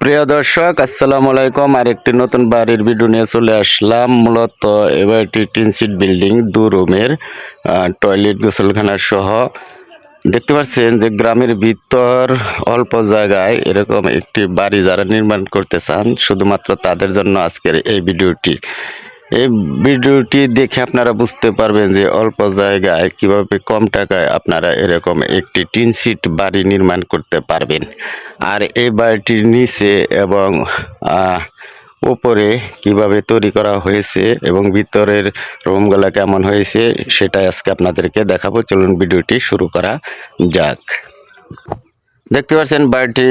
প্রিয় দর্শক, আসসালামু আলাইকুম। আরেকটি নতুন বাড়ির ভিডিও নিয়ে চলে আসলাম। মূলত এবার একটি টিন সিট বিল্ডিং, দু রুমের টয়লেট গোসলখানা সহ। দেখতে পাচ্ছেন যে গ্রামের ভিতর অল্প জায়গায় এরকম একটি বাড়ি যারা নির্মাণ করতে চান, শুধুমাত্র তাদের জন্য আজকের এই ভিডিওটি এই ভিডিওটি দেখে আপনারা বুঝতে পারবেন যে অল্প জায়গায় কীভাবে কম টাকায় আপনারা এরকম একটি টিন সিট বাড়ি নির্মাণ করতে পারবেন। আর এই বাড়িটির নিচে এবং উপরে কীভাবে তৈরি করা হয়েছে এবং ভিতরের রুমগুলো কেমন হয়েছে সেটাই আজকে আপনাদেরকে দেখাবো। চলুন ভিডিওটি শুরু করা যাক। দেখতে পাচ্ছেন বাড়িটি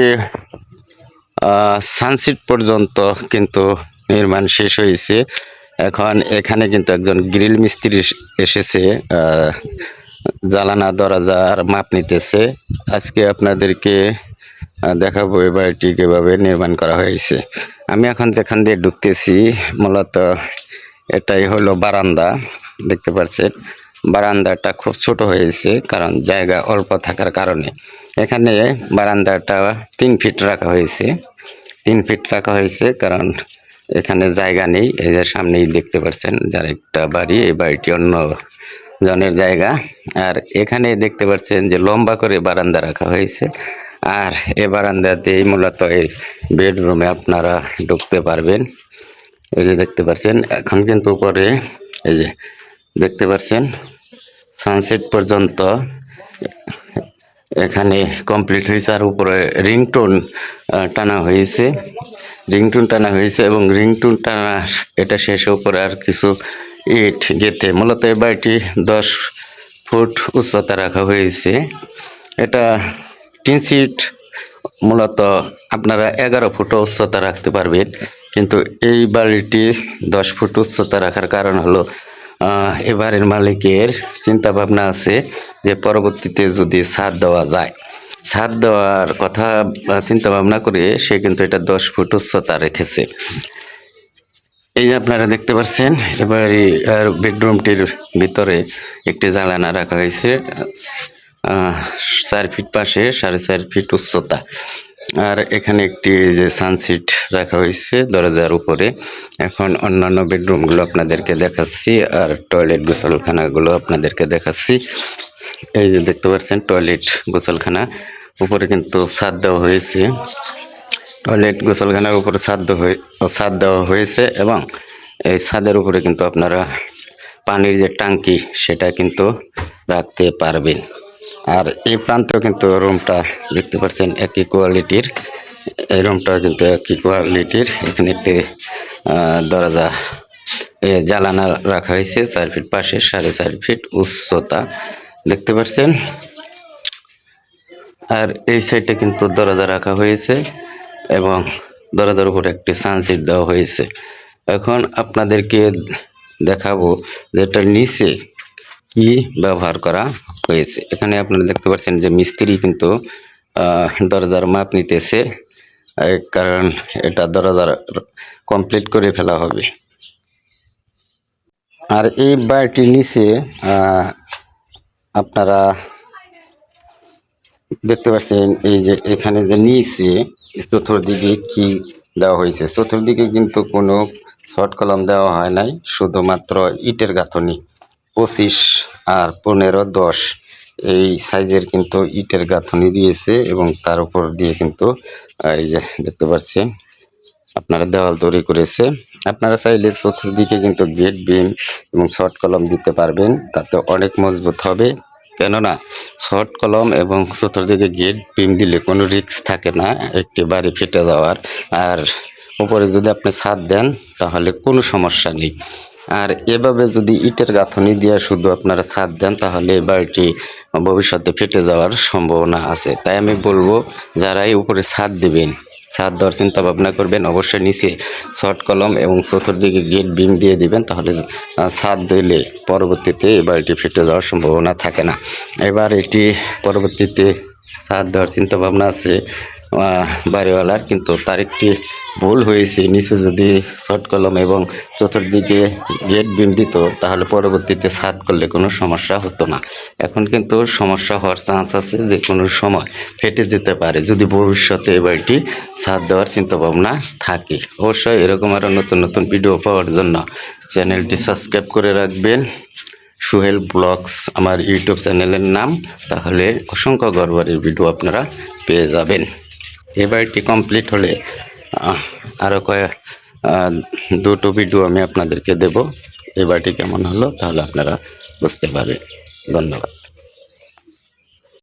সানসিট পর্যন্ত কিন্তু নির্মাণ শেষ হয়েছে। এখন এখানে কিন্তু একজন গ্রিল মিস্ত্রি এস- এসেছে জ্বালানা দরজার মাপ নিতেছে। আজকে আপনাদেরকে দেখাবো এই বাড়িটি কীভাবে নির্মাণ করা হয়েছে। আমি এখন যেখান দিয়ে ঢুকতেছি, মূলত এটাই হলো বারান্দা, দেখতে পাচ্ছেন। বারান্দাটা খুব ছোট হয়েছে, কারণ জায়গা অল্প থাকার কারণে। এখানে বারান্দাটা তিন ফিট রাখা হয়েছে। তিন ফিট রাখা হয়েছে, কারণ এখানে জায়গা নেই, এই যে সামনেই দেখতে পাচ্ছেন যার একটা বাড়ি, এই বাড়িটি অন্য জনের জায়গা। আর এখানে দেখতে পাচ্ছেন যে লম্বা করে বারান্দা রাখা হয়েছে। আর এ বারান্দাতেই মূলত এই বেডরুমে আপনারা ঢুকতে পারবেন। এই যে দেখতে পাচ্ছেন এখন কিন্তু উপরে, এই যে দেখতে পাচ্ছেন সানসেট পর্যন্ত এখানে কমপ্লিট হয়েছে। আর উপরে রিংটোন টানা হয়েছে। রিংটোন টানা হয়েছে এবং রিংটুন টানা এটা শেষে উপরে আর কিছু ইট গেতে মূলত এই বাড়িটি দশ ফুট উচ্চতা রাখা হয়েছে। এটা টিন সিট মূলত আপনারা এগারো ফুট উচ্চতা রাখতে পারবেন, কিন্তু এই বাড়িটি দশ ফুট উচ্চতা রাখার কারণ হলো এবারের মালিকের চিন্তা ভাবনা আছে যে পরবর্তীতে যদি ছাদ দেওয়া যায়। ছাদ দেওয়ার কথা চিন্তা ভাবনা করে সে কিন্তু এটা দশ ফুট উচ্চতা রেখেছে। এই আপনারা দেখতে পাচ্ছেন এবার বেডরুমটির ভিতরে একটি জ্বালানা রাখা হয়েছে চার ফিট পাশে সাড়ে চার ফিট উচ্চতা। আর এখানে একটি যে সানসিট রাখা হয়েছে দরজার উপরে। এখন অন্যান্য বেডরুমগুলো আপনাদেরকে দেখাচ্ছি আর টয়লেট গোসলখানাগুলো আপনাদেরকে দেখাচ্ছি। এই যে দেখতে পাচ্ছেন টয়লেট গোসলখানা। উপরে কিন্তু ছাদ দেওয়া হয়েছে। টয়লেট গোসলখানার উপরে ছাদ দেওয়া ছাদ দেওয়া হয়েছে এবং এই ছাদের উপরে কিন্তু আপনারা পানির যে টাঙ্কি সেটা কিন্তু রাখতে পারবেন। আর এই প্রান্তেও কিন্তু রুমটা দেখতে পাচ্ছেন একই কোয়ালিটির। এই রুমটাও কিন্তু একই কোয়ালিটির। এখানে একটি দরজা এ, জ্বালানা রাখা হয়েছে চার ফিট পাশে সাড়ে চার ফিট উচ্চতা। দেখতে পাচ্ছেন? আর এই সাইডে কিন্তু দরজা রাখা হয়েছে এবং দরজার উপরে একটি সানসিট দেওয়া হয়েছে। এখন আপনাদেরকে দেখাবো যে এটার নিচে কি ব্যবহার করা হয়েছে। এখানে আপনারা দেখতে পাচ্ছেন যে মিস্ত্রি কিন্তু দরজার মাপ নিতেছে কারণ এটা দরজার কমপ্লিট করে ফেলা হবে। আর এই বাড়িটির নিচে আপনারা দেখতে পাচ্ছেন এই যে এখানে যে নিচে চতুর্দিকে কি দেওয়া হয়েছে। চতুর্দিকে কিন্তু কোনো শর্ট কলম দেওয়া হয় নাই, শুধুমাত্র ইটের গাঁথনি, পঁচিশ আর পনেরো, দশ, এই সাইজের কিন্তু ইটের গাঁথনি দিয়েছে এবং তার উপর দিয়ে কিন্তু এই যে দেখতে পাচ্ছেন, আপনারা দেওয়াল তৈরি করেছে। আপনারা চাইলে চতুর্দিকে কিন্তু গেট, বিম এবং শর্ট কলম দিতে পারবেন, তাতে অনেক মজবুত হবে। কেননা শর্ট কলম এবং চতুর্দিকে গেট বিম দিলে কোনো রিস্ক থাকে না, একটি বাড়ি ফেটে যাওয়ার। আর উপরে যদি আপনি ছাদ দেন, তাহলে কোনো সমস্যা নেই। আর এভাবে যদি ইটের গাঁথনি দিয়ে শুধু আপনারা ছাদ দেন, তাহলে এই বাড়িটি ভবিষ্যতে ফেটে যাওয়ার সম্ভাবনা আছে। তাই আমি বলব যারা এই উপরে ছাদ দিবেন ছাদ দেওয়ার চিন্তা ভাবনা করবেন, অবশ্যই নিচে শর্ট কলম এবং চতুর্দিকে গেট বিম দিয়ে দিবেন, তাহলে ছাদ দিলে পরবর্তীতে এবার এটি ফেটে যাওয়ার সম্ভাবনা থাকে না। এবার এটি পরবর্তীতে ছাদ দেওয়ার চিন্তা ভাবনা আছে বাড়িওয়ালার, কিন্তু তার একটি ভুল হয়েছে। নিচে যদি শর্ট কলম এবং চতুর্দিকে গেট বিম দিত, তাহলে পরবর্তীতে ছাদ করলে কোনো সমস্যা হতো না। এখন কিন্তু সমস্যা হওয়ার চান্স আছে যে কোনো সময় ফেটে যেতে পারে, যদি ভবিষ্যতে এই বাড়িটি ছাদ দেওয়ার চিন্তাভাবনা থাকে। অবশ্যই এরকম আরও নতুন নতুন ভিডিও পাওয়ার জন্য চ্যানেলটি সাবস্ক্রাইব করে রাখবেন। সুহেল ব্লগস আমার ইউটিউব চ্যানেলের নাম, তাহলে অসংখ্য গড়বাড়ির ভিডিও আপনারা পেয়ে যাবেন। এবারটি বাড়িটি কমপ্লিট হলে আরও কয়েক দুটো ভিডিও আমি আপনাদেরকে দেব। এবারটি বাড়িটি কেমন হলো, তাহলে আপনারা বুঝতে পারবেন। ধন্যবাদ।